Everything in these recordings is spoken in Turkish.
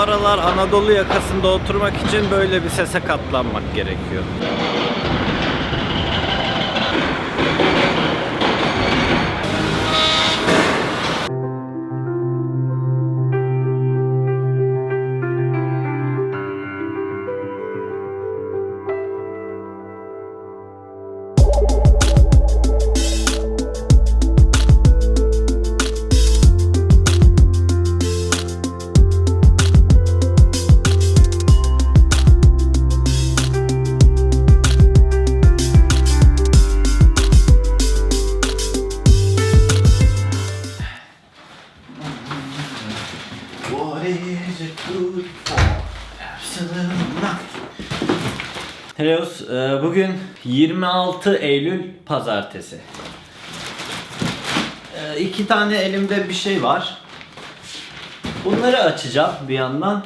aralar Anadolu yakasında oturmak için böyle bir sese katlanmak gerekiyor. 26 Eylül Pazartesi. E, iki tane elimde bir şey var. Bunları açacağım bir yandan.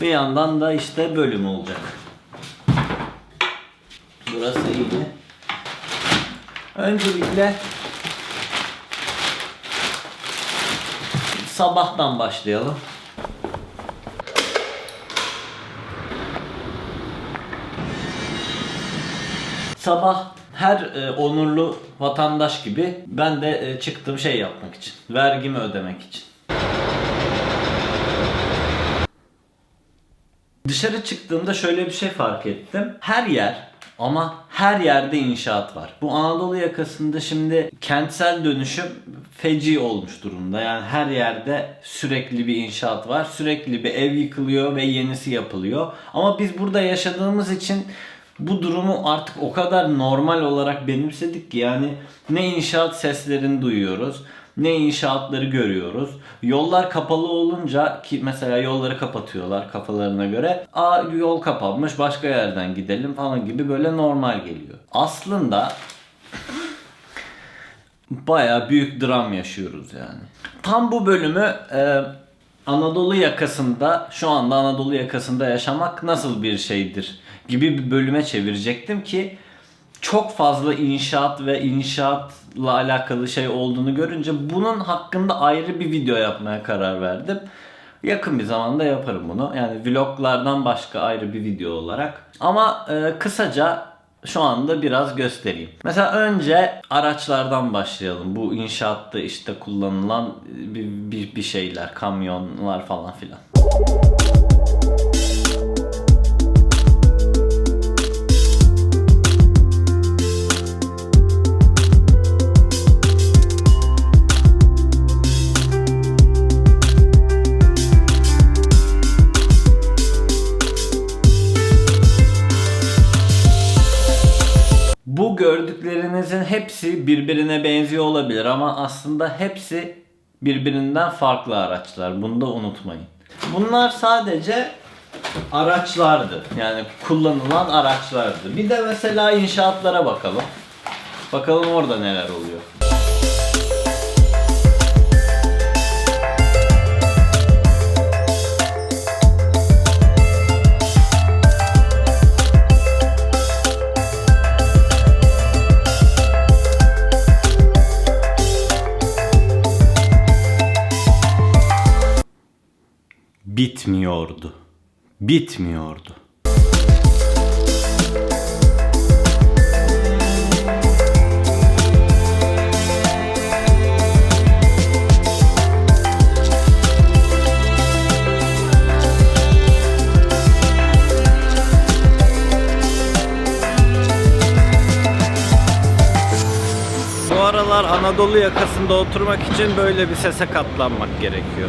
Bir yandan da işte bölüm olacak. Burası iyi. Öncelikle sabahtan başlayalım. Sabah her e, onurlu vatandaş gibi ben de e, çıktım şey yapmak için. Vergimi ödemek için. Dışarı çıktığımda şöyle bir şey fark ettim. Her yer ama her yerde inşaat var. Bu Anadolu yakasında şimdi kentsel dönüşüm feci olmuş durumda. Yani her yerde sürekli bir inşaat var. Sürekli bir ev yıkılıyor ve yenisi yapılıyor. Ama biz burada yaşadığımız için bu durumu artık o kadar normal olarak benimsedik ki yani ne inşaat seslerini duyuyoruz ne inşaatları görüyoruz. Yollar kapalı olunca ki mesela yolları kapatıyorlar kafalarına göre. Aa yol kapanmış başka yerden gidelim falan gibi böyle normal geliyor. Aslında baya büyük dram yaşıyoruz yani. Tam bu bölümü e, Anadolu yakasında şu anda Anadolu yakasında yaşamak nasıl bir şeydir gibi bir bölüme çevirecektim ki çok fazla inşaat ve inşaatla alakalı şey olduğunu görünce bunun hakkında ayrı bir video yapmaya karar verdim. Yakın bir zamanda yaparım bunu. Yani vloglardan başka ayrı bir video olarak. Ama e, kısaca şu anda biraz göstereyim. Mesela önce araçlardan başlayalım. Bu inşaatta işte kullanılan bir, bir, bir şeyler, kamyonlar falan filan. Hepsi birbirine benziyor olabilir ama aslında hepsi birbirinden farklı araçlar. Bunu da unutmayın. Bunlar sadece araçlardı. Yani kullanılan araçlardı. Bir de mesela inşaatlara bakalım. Bakalım orada neler oluyor. Bitmiyordu. Bitmiyordu. Bu aralar Anadolu yakasında oturmak için böyle bir sese katlanmak gerekiyor.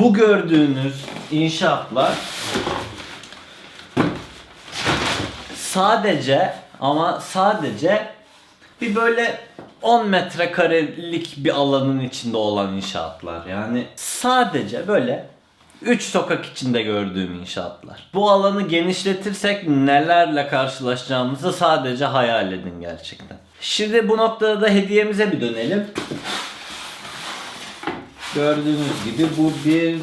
Bu gördüğünüz inşaatlar sadece ama sadece bir böyle 10 metrekarelik bir alanın içinde olan inşaatlar. Yani sadece böyle 3 sokak içinde gördüğüm inşaatlar. Bu alanı genişletirsek nelerle karşılaşacağımızı sadece hayal edin gerçekten. Şimdi bu noktada da hediyemize bir dönelim. Gördüğünüz gibi bu bir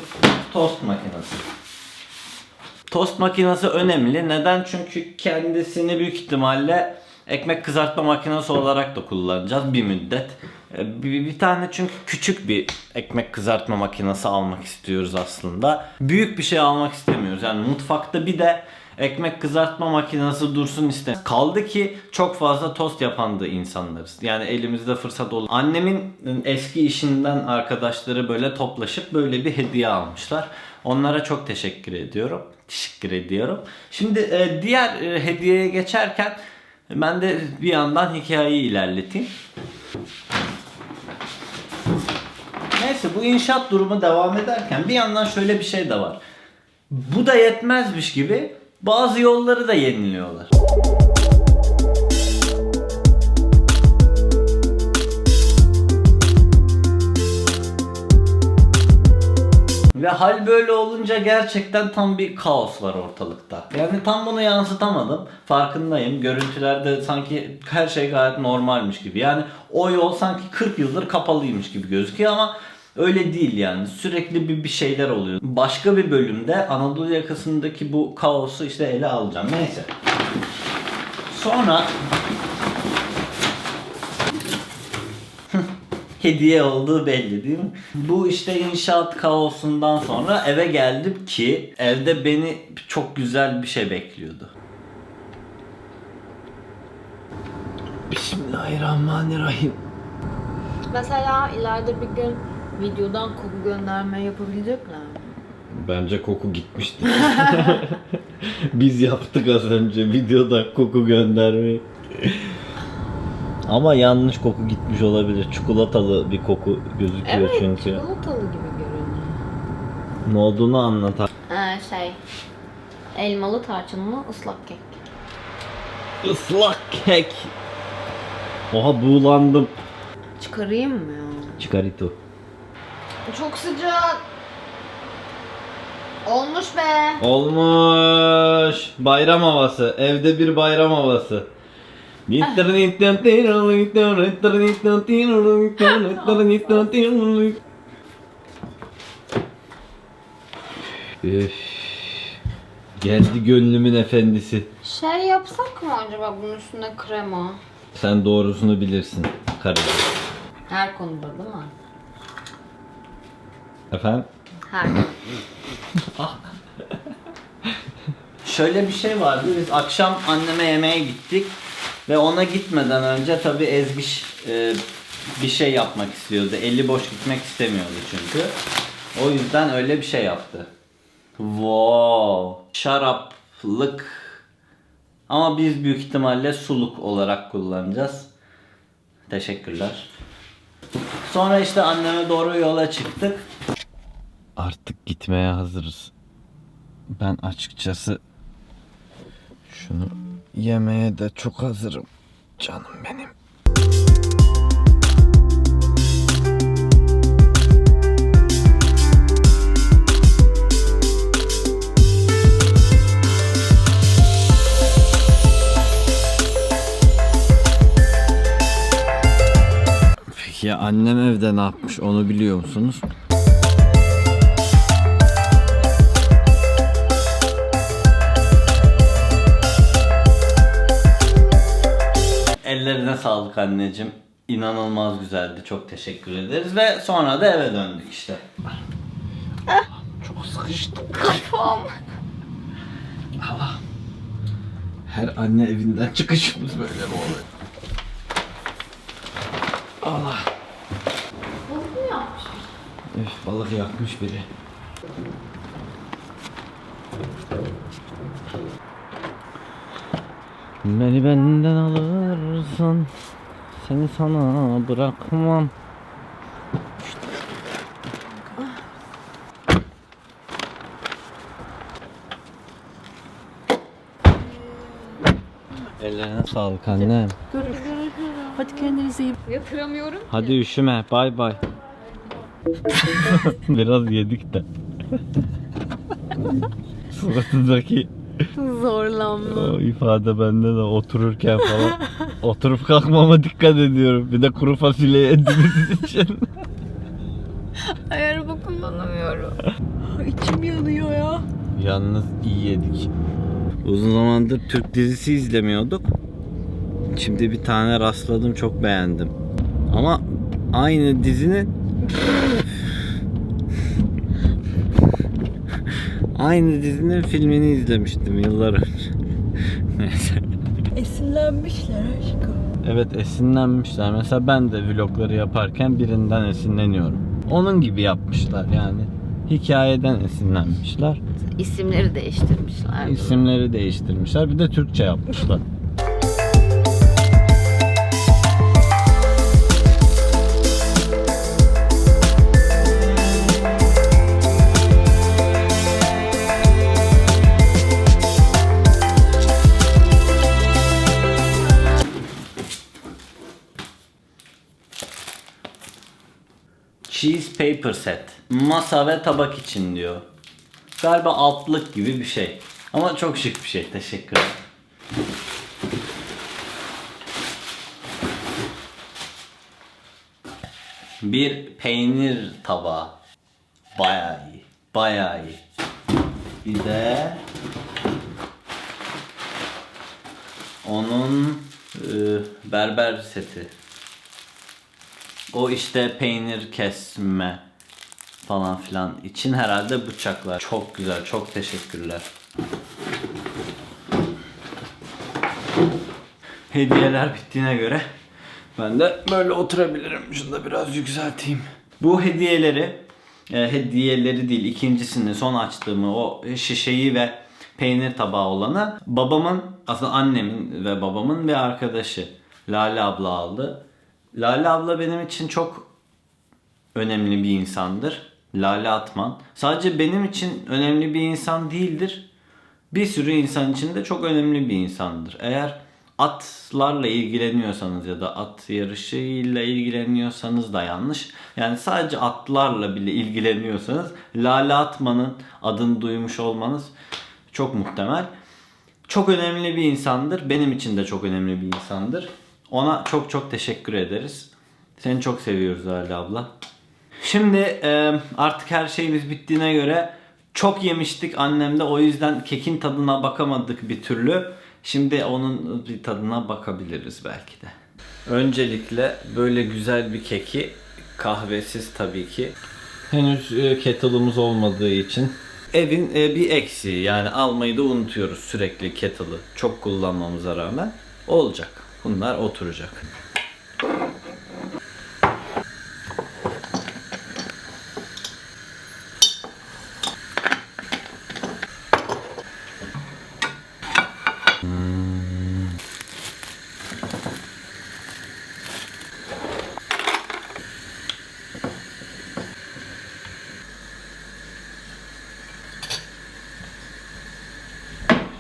tost makinesi. Tost makinesi önemli. Neden? Çünkü kendisini büyük ihtimalle ekmek kızartma makinesi olarak da kullanacağız bir müddet. E, Bir, bir tane çünkü küçük bir ekmek kızartma makinesi almak istiyoruz aslında. Büyük bir şey almak istemiyoruz. Yani mutfakta bir de ekmek kızartma makinesi dursun istemiyoruz. Kaldı ki çok fazla tost yapan da insanlarız. Yani elimizde fırsat olur. Annemin eski işinden arkadaşları böyle toplaşıp böyle bir hediye almışlar. Onlara çok teşekkür ediyorum. Teşekkür ediyorum. Şimdi e, diğer e, hediyeye geçerken ben de bir yandan hikayeyi ilerleteyim. Neyse bu inşaat durumu devam ederken bir yandan şöyle bir şey de var. Bu da yetmezmiş gibi bazı yolları da yeniliyorlar. Ve hal böyle olunca gerçekten tam bir kaos var ortalıkta. Yani tam bunu yansıtamadım. Farkındayım. Görüntülerde sanki her şey gayet normalmiş gibi. Yani o yol sanki 40 yıldır kapalıymış gibi gözüküyor ama öyle değil yani. Sürekli bir, bir şeyler oluyor. Başka bir bölümde Anadolu yakasındaki bu kaosu işte ele alacağım. Neyse. Sonra hediye olduğu belli değil mi? Bu işte inşaat kaosundan sonra eve geldim ki evde beni çok güzel bir şey bekliyordu. Bismillahirrahmanirrahim. Mesela ileride bir gün videodan koku gönderme yapabilecekler mi? Bence koku gitmişti. Biz yaptık az önce videoda koku göndermeyi. Ama yanlış koku gitmiş olabilir. Çikolatalı bir koku gözüküyor Evet, çünkü. çikolatalı gibi görünüyor. Ne olduğunu anlat. Ee, şey, elmalı tarçınlı ıslak kek. Islak kek. Oha buğulandım. Çıkarayım mı ya? Çıkarito. Çok sıcak. Olmuş be. Olmuş. Bayram havası. Evde bir bayram havası. Üf. Geldi gönlümün efendisi. Şey yapsak mı acaba bunun üstüne krema? Sen doğrusunu bilirsin karıcığım. Her konuda değil mi? Efendim? Her. Şöyle bir şey vardı. Biz akşam anneme yemeğe gittik ve ona gitmeden önce tabii Ezgiş e, bir şey yapmak istiyordu. Eli boş gitmek istemiyordu çünkü. O yüzden öyle bir şey yaptı. Wow. Şaraplık. Ama biz büyük ihtimalle suluk olarak kullanacağız. Teşekkürler. Sonra işte anneme doğru yola çıktık. Artık gitmeye hazırız. Ben açıkçası şunu yemeye de çok hazırım. Canım benim. Peki annem evde ne yapmış onu biliyor musunuz? Ellerine sağlık anneciğim. İnanılmaz güzeldi. Çok teşekkür ederiz. Ve sonra da eve döndük işte. Çok sıkıştım. Kafam. Her anne evinden çıkışımız böyle mi oluyor? Allah. Balık mı yapmış? Üf, balık yakmış biri. Beni benden alırsan seni sana bırakmam. Ellerine sağlık annem. Hadi kendinize iyi Yatıramıyorum. Hadi üşüme. Bay bay. Biraz yedik de. Suratındaki Zorlanma. o ifade bende de otururken falan. Oturup kalkmama dikkat ediyorum. Bir de kuru fasulye yediğimiz için. Ay araba kullanamıyorum. İçim yanıyor ya. Yalnız iyi yedik. Uzun zamandır Türk dizisi izlemiyorduk. Şimdi bir tane rastladım çok beğendim. Ama aynı dizinin aynı dizinin filmini izlemiştim yıllar önce. Neyse. Esinlenmişler aşkım. Evet esinlenmişler. Mesela ben de vlogları yaparken birinden esinleniyorum. Onun gibi yapmışlar yani. Hikayeden esinlenmişler. İsimleri değiştirmişler. İsimleri değiştirmişler. Bir de Türkçe yapmışlar. Cheese paper set. Masa ve tabak için diyor. Galiba altlık gibi bir şey. Ama çok şık bir şey. Teşekkür ederim. Bir peynir tabağı. Bayağı iyi. Bayağı iyi. Bir de onun e, berber seti. O işte peynir kesme falan filan için herhalde bıçaklar. Çok güzel, çok teşekkürler. Hediyeler bittiğine göre ben de böyle oturabilirim. Şunu da biraz yükselteyim. Bu hediyeleri, e, hediyeleri değil ikincisini son açtığımı o şişeyi ve peynir tabağı olanı babamın aslında annemin ve babamın bir arkadaşı Lale abla aldı. Lale abla benim için çok önemli bir insandır. Lale Atman. Sadece benim için önemli bir insan değildir. Bir sürü insan için de çok önemli bir insandır. Eğer atlarla ilgileniyorsanız ya da at yarışıyla ilgileniyorsanız da yanlış. Yani sadece atlarla bile ilgileniyorsanız Lale Atman'ın adını duymuş olmanız çok muhtemel. Çok önemli bir insandır. Benim için de çok önemli bir insandır. Ona çok çok teşekkür ederiz. Seni çok seviyoruz Ali abla. Şimdi e, artık her şeyimiz bittiğine göre çok yemiştik annemde o yüzden kekin tadına bakamadık bir türlü. Şimdi onun bir tadına bakabiliriz belki de. Öncelikle böyle güzel bir keki kahvesiz tabii ki. Henüz e, kettle'ımız olmadığı için evin e, bir eksiği yani almayı da unutuyoruz sürekli kettle'ı çok kullanmamıza rağmen olacak. Bunlar oturacak.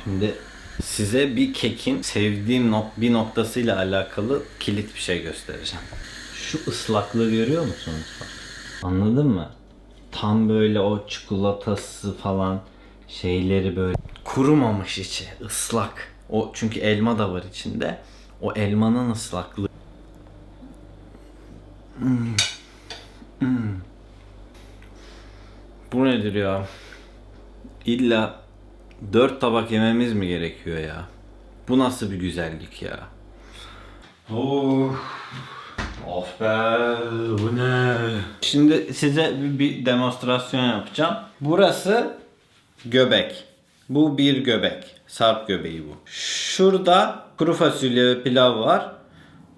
Şimdi size bir kekin sevdiğim nok bir noktasıyla alakalı kilit bir şey göstereceğim. Şu ıslaklığı görüyor musunuz? Anladın mı? Tam böyle o çikolatası falan şeyleri böyle kurumamış içi, ıslak. O çünkü elma da var içinde. O elmanın ıslaklığı. Hmm. Hmm. Bu nedir ya? İlla Dört tabak yememiz mi gerekiyor ya? Bu nasıl bir güzellik ya? Oh. Of be bu ne? Şimdi size bir, bir demonstrasyon yapacağım. Burası göbek. Bu bir göbek. Sarp göbeği bu. Şurada kuru fasulye ve pilav var.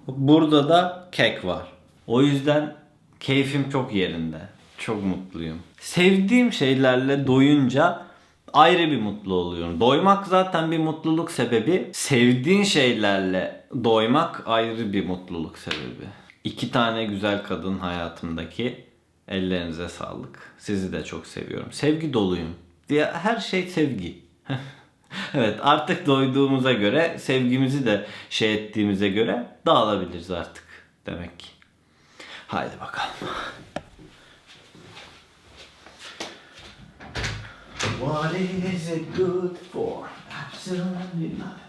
Burada da kek var. O yüzden keyfim çok yerinde. Çok mutluyum. Sevdiğim şeylerle doyunca ayrı bir mutlu oluyorum. Doymak zaten bir mutluluk sebebi. Sevdiğin şeylerle doymak ayrı bir mutluluk sebebi. İki tane güzel kadın hayatımdaki. Ellerinize sağlık. Sizi de çok seviyorum. Sevgi doluyum. Diye her şey sevgi. evet artık doyduğumuza göre sevgimizi de şey ettiğimize göre dağılabiliriz artık demek ki. Haydi bakalım. What is it good for? Absolutely nothing.